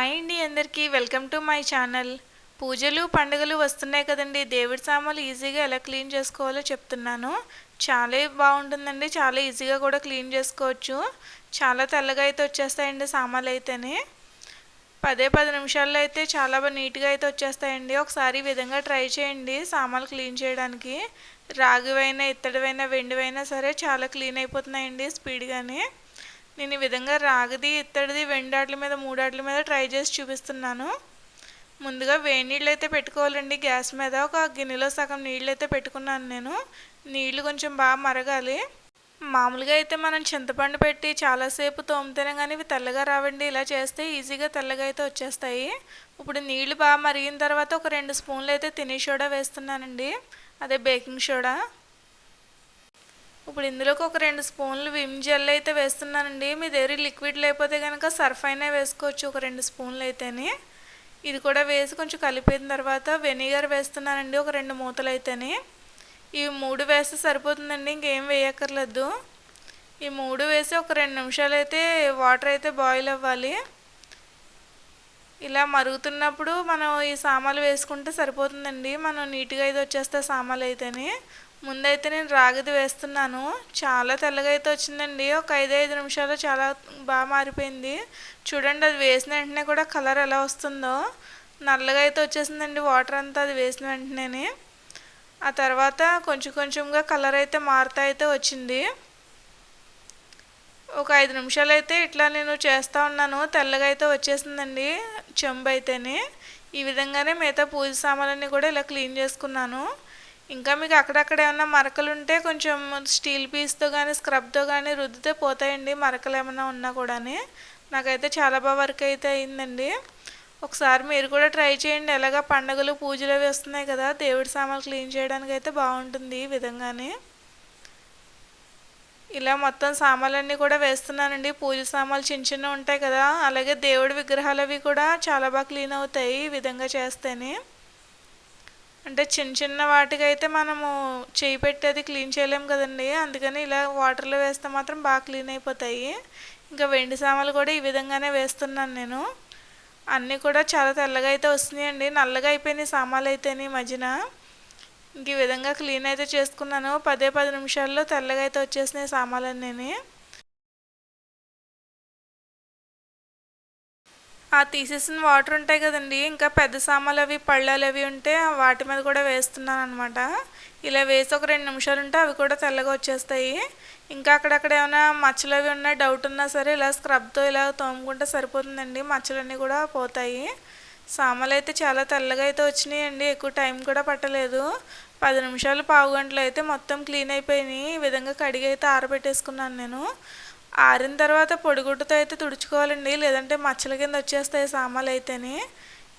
Hi అండి అందరికీ. Welcome to my channel. పూజలు పండుగలు వస్తున్నాయి కదండి. దేవుడి సామాన్లు ఈజీగా ఎలా క్లీన్ చేసుకోవాలో చెప్తున్నాను. చాలా బాగుంటుందండి. చాలా ఈజీగా కూడా క్లీన్ చేసుకోవచ్చు. చాలా తెల్లగా అయితే వచ్చేస్తాయండి సామాన్లు అయితేనే. పదే పది నిమిషాల్లో అయితే చాలా బాగా నీట్గా అయితే వచ్చేస్తాయండి. ఒకసారి ఈ విధంగా ట్రై చేయండి సామాన్లు క్లీన్ చేయడానికి. రాగివైనా ఇత్తడివైనా వెండివైనా సరే చాలా క్లీన్ అయిపోతున్నాయండి స్పీడ్గానే. నేను ఈ విధంగా రాగది ఇత్తడిది వెండి మీద మూడాట్ల మీద ట్రై చేసి చూపిస్తున్నాను. ముందుగా వేడి నీళ్ళు అయితే పెట్టుకోవాలండి. గ్యాస్ మీద ఒక గిన్నెలో సగం నీళ్ళు అయితే పెట్టుకున్నాను నేను. నీళ్ళు కొంచెం బాగా మరగాలి. మామూలుగా అయితే మనం చింతపండు పెట్టి చాలాసేపు తోమితేనే కానీ ఇవి తెల్లగా రావండి. ఇలా చేస్తే ఈజీగా తెల్లగా అయితే వచ్చేస్తాయి. ఇప్పుడు నీళ్ళు బాగా మరిగిన తర్వాత ఒక రెండు స్పూన్లు అయితే తిని సోడా వేస్తున్నానండి. అదే బేకింగ్ సోడా. ఇప్పుడు ఇందులోకి ఒక రెండు స్పూన్లు విమ్ జెల్ అయితే వేస్తున్నానండి. మీ దగ్గర లిక్విడ్ లేకపోతే కనుక సర్ఫ్ అయినా వేసుకోవచ్చు ఒక రెండు స్పూన్లు అయితేనే. ఇది కూడా వేసి కొంచెం కలిపిన తర్వాత వెనిగర్ వేస్తున్నానండి ఒక రెండు మూతలు అయితేనే. ఇవి మూడు వేస్తే సరిపోతుందండి ఇంకేం వేయక్కర్లేదు. ఈ మూడు వేసి ఒక రెండు నిమిషాలు అయితే వాటర్ అయితే బాయిల్ అవ్వాలి. ఇలా మరుగుతున్నప్పుడు మనం ఈ సామాలు వేసుకుంటే సరిపోతుందండి. మనం నీట్గా అయితే వచ్చేస్తే సామాలు అయితేనే. ముందైతే నేను రాగిది వేస్తున్నాను. చాలా తెల్లగా అయితే వచ్చిందండి. ఒక ఐదు ఐదు నిమిషాలు చాలా బాగా మారిపోయింది. చూడండి అది వేసిన వెంటనే కూడా కలర్ ఎలా వస్తుందో. నల్లగా అయితే వచ్చేసిందండి వాటర్ అంతా అది వేసిన వెంటనే ఆ తర్వాత కొంచెం కొంచెంగా కలర్ అయితే మారుతా అయితే వచ్చింది. ఒక ఐదు నిమిషాలు అయితే ఇట్లా నేను చేస్తూ ఉన్నాను. తెల్లగా అయితే వచ్చేసిందండి చెంబు అయితేనే ఈ విధంగానే మిగతా పూజ సామాన్లన్నీ కూడా ఇలా క్లీన్ చేసుకున్నాను. ఇంకా మీకు అక్కడక్కడ ఏమైనా మరకలు ఉంటే కొంచెం స్టీల్ పీస్తో కానీ స్క్రబ్తో కానీ రుద్దితే పోతాయండి మరకలు ఏమైనా ఉన్నా కూడా నాకైతే చాలా బాగా వర్క్ అయితే అయిందండి. ఒకసారి మీరు కూడా ట్రై చేయండి. ఎలాగ పండగలు పూజలు అవి వస్తున్నాయి కదా దేవుడి సామాన్లు క్లీన్ చేయడానికి అయితే బాగుంటుంది ఈ విధంగానే. ఇలా మొత్తం సామాన్లన్నీ కూడా వేస్తున్నానండి. పూజ సామాన్లు చిన్న చిన్న ఉంటాయి కదా. అలాగే దేవుడి విగ్రహాలు అవి కూడా చాలా బాగా క్లీన్ అవుతాయి ఈ విధంగా చేస్తేనే. అంటే చిన్న చిన్న వాటికైతే మనము చేయి పెట్టేది క్లీన్ చేయలేము కదండి. అందుకని ఇలా వాటర్లో వేస్తే మాత్రం బాగా క్లీన్ అయిపోతాయి. ఇంకా వెండి సామాన్లు కూడా ఈ విధంగానే వేస్తున్నాను నేను. అన్నీ కూడా చాలా తెల్లగా అయితే వస్తున్నాయండి. నల్లగా అయిపోయినాయి సామాన్లు అయితేనే ఈ మధ్యన. ఇంక ఈ విధంగా క్లీన్ అయితే చేసుకున్నాను. పదే పది నిమిషాల్లో తెల్లగా అయితే వచ్చేసినాయి సామాన్లన్నీ. ఆ తీసేసిన వాటర్ ఉంటాయి కదండి ఇంకా పెద్ద సామాన్లు అవి పళ్ళాలు అవి ఉంటే వాటి మీద కూడా వేస్తున్నాను అనమాట ఇలా వేసి ఒక రెండు నిమిషాలు ఉంటే అవి కూడా తెల్లగా వచ్చేస్తాయి. ఇంకా అక్కడక్కడ ఏమైనా మచ్చలు అవి ఉన్నా డౌట్ ఉన్నా సరే ఇలా స్క్రబ్తో ఇలా తోముకుంటే సరిపోతుందండి. మచ్చలన్నీ కూడా పోతాయి. సామాన్లు అయితే చాలా తెల్లగా అయితే వచ్చినాయండి. ఎక్కువ టైం కూడా పట్టలేదు. పది నిమిషాలు పావు గంటలు అయితే మొత్తం క్లీన్ అయిపోయినాయి. ఈ విధంగా కడిగి అయితే ఆరబెట్టేసుకున్నాను నేను. ఆరిన తర్వాత పొడిగుడ్డతో అయితే తుడుచుకోవాలండి. లేదంటే మచ్చల కింద వచ్చేస్తాయి సామాన్లు అయితేనే.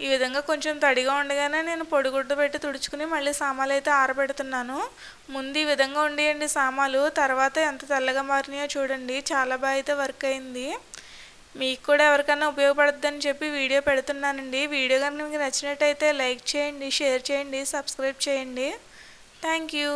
ఈ విధంగా కొంచెం తడిగా ఉండగానే నేను పొడిగుడ్డ పెట్టి తుడుచుకుని మళ్ళీ సామాన్లు అయితే ఆరబెడుతున్నాను. ముందు ఈ విధంగా ఉండేయండి సామాలు తర్వాత ఎంత తెల్లగా మారినాయో చూడండి. చాలా బాగా అయితే వర్క్ అయింది. మీకు కూడా ఎవరికైనా ఉపయోగపడుతుందని చెప్పి వీడియో పెడుతున్నానండి. వీడియో కనుక మీకు నచ్చినట్టయితే లైక్ చేయండి షేర్ చేయండి సబ్స్క్రైబ్ చేయండి. Thank you.